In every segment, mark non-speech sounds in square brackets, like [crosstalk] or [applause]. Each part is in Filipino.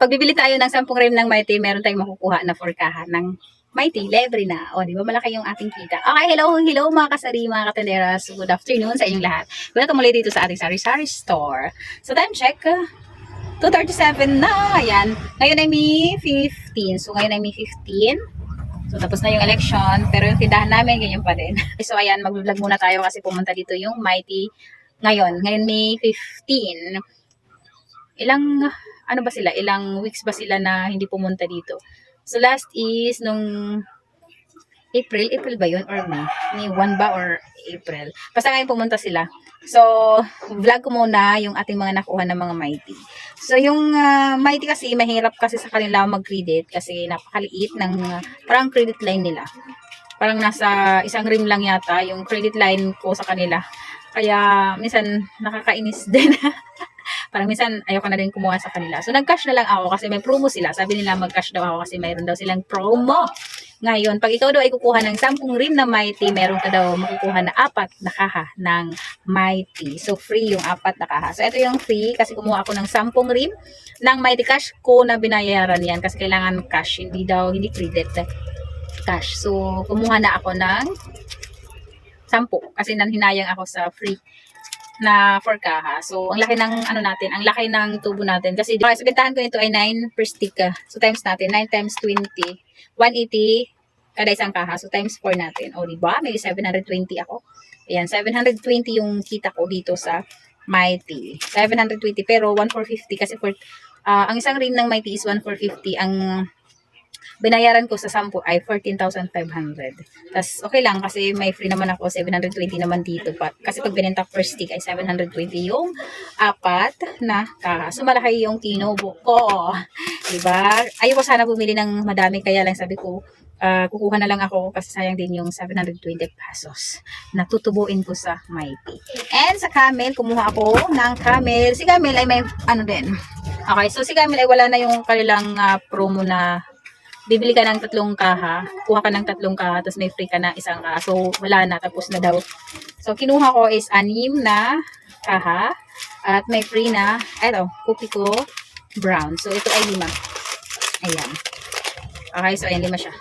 pag bibili tayo ng 10 rim ng Mighty, meron tayong makukuha na forkahan ng Mighty, libre na. O, di ba? Malaki yung ating kita. Okay, hello, hello mga kasari, mga katenderas. Good afternoon sa inyong lahat. Welcome ulit dito sa ating Sari Sari Store. So, time check. uh, 2.37 na. Ayan. Ngayon ay May 15. So, ngayon ay May 15. So, tapos na yung election. Pero yung tindahan namin, ganyan pa din. [laughs] so, ayan, mag-vlog muna tayo kasi pumunta dito yung Mighty ngayon. Ngayon May 15. Ilang, ano ba sila? Ilang weeks ba sila na hindi pumunta dito? So, last is nung April. April ba yun? Or May? May 1 ba or April? Basta ngayon pumunta sila. So, vlog ko muna yung ating mga nakuha ng mga mighty. So, yung ah, mighty kasi, mahirap kasi sa kanila mag-credit kasi napakaliit ng ah, parang credit line nila. Parang nasa isang rim lang yata yung credit line ko sa kanila. Kaya, minsan, nakakainis [laughs] din. Parang minsan, ayoko na rin kumuha sa kanila. So, nag-cash na lang ako kasi may promo sila. Sabi nila mag-cash daw ako kasi mayroon daw silang promo. Ngayon, pag ikaw daw ay kukuha ng 10 rim na Mighty, meron ka daw makukuha na apat na kaha ng Mighty. So, free yung apat na kaha. So, ito yung free kasi kumuha ako ng 10 rim ng Mighty Cash ko na binayaran yan kasi kailangan cash, hindi daw, hindi credit cash. So, kumuha na ako ng 10 kasi nanhinayang ako sa free na for kaha. So, ang laki ng ano natin, ang laki ng tubo natin. Kasi, okay, so, bentahan ko nito ay 9 per stick. ah. So, times natin, 9 times 20, 180 kada isang kaha. So, times 4 natin. O, diba? May 720 ako. Ayan, 720 yung kita ko dito sa Mighty. 720, pero 1,450 kasi for, ah, ang isang rim ng Mighty is 1,450. Ang binayaran ko sa 10 ay 14,500. Tas okay lang kasi may free naman ako 720 naman dito pa. Kasi pag binenta per stick ay 720 yung apat na kaha. So malaki yung kinubo ko. 'Di ba? Ayoko sana bumili ng madami kaya lang sabi ko ah, kukuha na lang ako kasi sayang din yung 720 pesos na tutubuin ko sa Mighty. And sa Camel, kumuha ako ng Camel. Si Camel ay may ano din. Okay, so si Camel ay wala na yung kanilang ah, promo na bibili ka ng tatlong kaha, kuha ka ng tatlong kaha, tapos may free ka na isang kaha. So, wala na, tapos na daw. So, kinuha ko is anim na kaha, at may free na, eto, cookie ko, brown. So, ito ay lima. Ayan. Okay, so ayan, lima siya.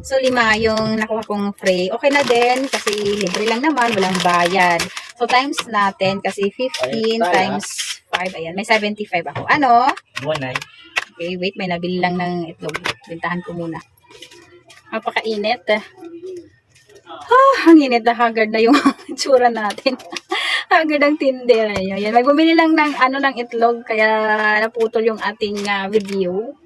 So, lima yung nakuha kong free. Okay na din, kasi libre lang naman, walang bayad. So, times natin, kasi 15 Ayun, tayo, times 5, ayan, may 75 ako. Ano? One night. Okay, wait, may nabili lang ng itlog. Bintahan ko muna. Napakainit. Ah, ang init na haggard na yung [laughs] itsura natin. [laughs] haggard ang tinder. Ayan, may bumili lang ng ano ng itlog kaya naputol yung ating ah, video.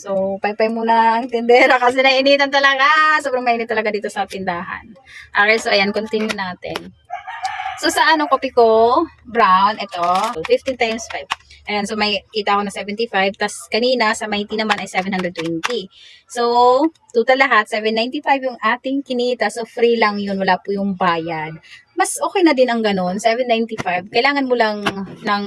So, paypay muna ang tindera kasi nainitan talaga. Sobrang mainit talaga dito sa tindahan. Okay, so ayan, continue natin. So, sa ano, kopi ko, brown, ito, 15 times 5. Ayan, so may kita ko na 75. Tapos kanina, sa Mighty naman ay 720. So, total lahat, 795 yung ating kinita. So, free lang yun. Wala po yung bayad. Mas okay na din ang ganun, 795. Kailangan mo lang ng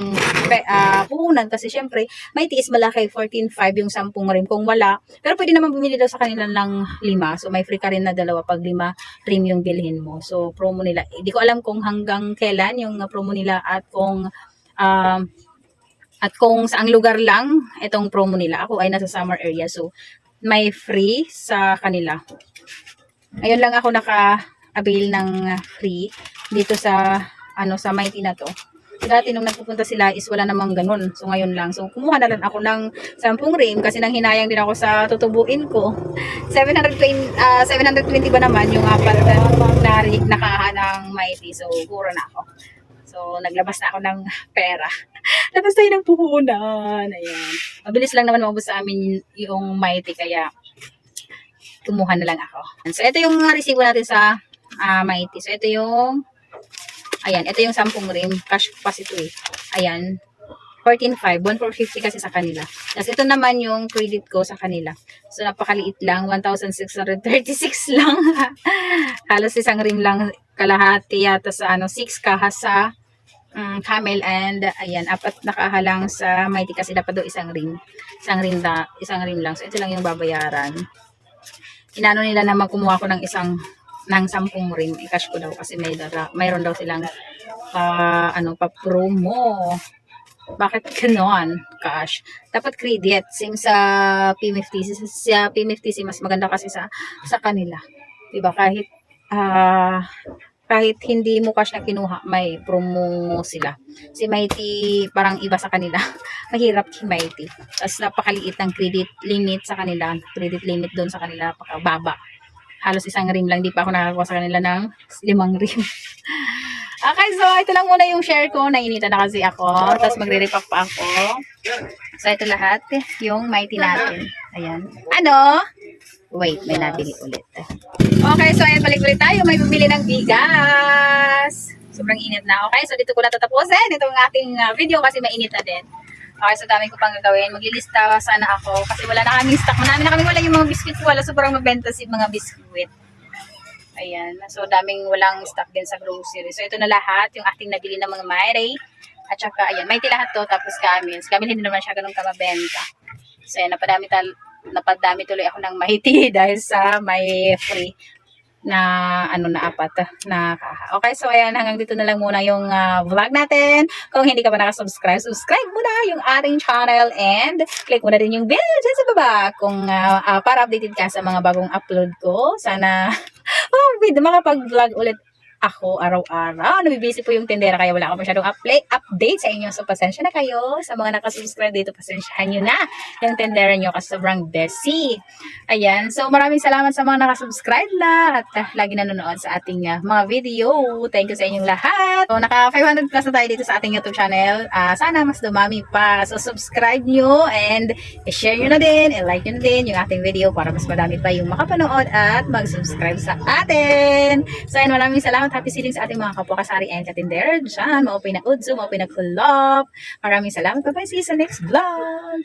uh, puhunan kasi syempre, Mighty is malaki, 14.5 yung 10 rim. Kung wala, pero pwede naman bumili daw sa kanila ng 5. So, may free ka rin na dalawa pag 5 rim yung bilhin mo. So, promo nila. Hindi ko alam kung hanggang kailan yung uh, promo nila at kung um, at kung saang lugar lang itong promo nila. Ako ay nasa summer area. So, may free sa kanila. Ngayon lang ako naka-avail ng uh, free dito sa ano sa Mighty na to. Dati nung nagpupunta sila is wala namang ganun. So ngayon lang. So kumuha na lang ako ng 10 rim kasi nang hinayang din ako sa tutubuin ko. [laughs] 720 ah, 720 ba naman yung apat na na nakaha ng Mighty. So puro na ako. So naglabas na ako ng pera. [laughs] Labas tayo ng puhunan. Ayan. Mabilis lang naman maubos sa amin yung Mighty kaya kumuha na lang ako. So ito yung resibo natin sa ah, Mighty. So ito yung Ayan, ito yung 10 rim. Cash pass ito eh. Ayan. 14.5. 1,450 kasi sa kanila. Tapos ito naman yung credit ko sa kanila. So, napakaliit lang. 1,636 [laughs] lang. Halos isang rim lang kalahati yata sa ano, 6 kahas sa um, camel and ayan, apat nakahalang sa mighty kasi dapat daw isang rim. Isang rim, da, isang rim lang. So, ito lang yung babayaran. Inano nila na magkumuha ko ng isang ng 10 rim, i-cash ko daw kasi may dara, mayroon daw silang uh, ano pa promo. Bakit ganon, cash? Dapat credit. Same sa P50. Sa P50 mas maganda kasi sa sa kanila. Diba? Kahit ah kahit hindi mo cash na kinuha, may promo sila. Si Mighty, parang iba sa kanila. [laughs] Mahirap si Mighty. Tapos napakaliit ng credit limit sa kanila. Credit limit doon sa kanila, pakababa. Halos isang rim lang. Di pa ako nakakuha sa kanila ng limang rim. [laughs] okay, so ito lang muna yung share ko. Nainita na kasi ako. Tapos magre-repack pa ako. So ito lahat, yung Mighty natin. Ayan. Ano? Wait, may nabili ulit. Okay, so ayan, balik ulit tayo. May bumili ng bigas. Sobrang init na. Okay, so dito ko na tatapusin itong ating uh, video kasi mainit na din. Okay, so dami ko pang gagawin. Maglilista sana ako kasi wala na kaming stock. Marami na kaming wala yung mga biscuit. Wala sobrang mabenta si mga biscuit. Ayan. So, daming walang stock din sa grocery. So, ito na lahat. Yung ating nabili ng mga Mayray. At saka, ayan. May lahat to. Tapos, Camils. Camil hindi naman siya ganun kamabenta. So, ayan. Napadami, tal napadami tuloy ako ng mahiti [laughs] dahil sa may free na ano na apat na. Okay, so ayan, hanggang dito na lang muna yung ah, vlog natin. Kung hindi ka pa nakasubscribe, subscribe muna yung ating channel and click mo na rin yung bell dyan sa baba kung ah, ah, para updated ka sa mga bagong upload ko. Sana [laughs] oh, makapag-vlog ulit ako araw-araw. Nabibisi po yung tindera kaya wala ako masyadong upla- update sa inyo. So, pasensya na kayo. Sa mga nakasubscribe dito, pasensyahan nyo na yung tindera nyo kasi sobrang busy. Ayan. So, maraming salamat sa mga nakasubscribe na at ah, lagi nanonood sa ating ah, mga video. Thank you sa inyong lahat. So, naka 500 plus na tayo dito sa ating YouTube channel. Ah, sana mas dumami pa. So, subscribe nyo and i-share nyo na din, i-like nyo na din yung ating video para mas madami pa yung makapanood at mag-subscribe sa atin. So, ayun, maraming salamat. Happy sealing sa ating mga kapwa kasari and katindera dyan. Maupay na udso, maupay na kulop. Maraming salamat. Bye-bye. See you sa next vlog.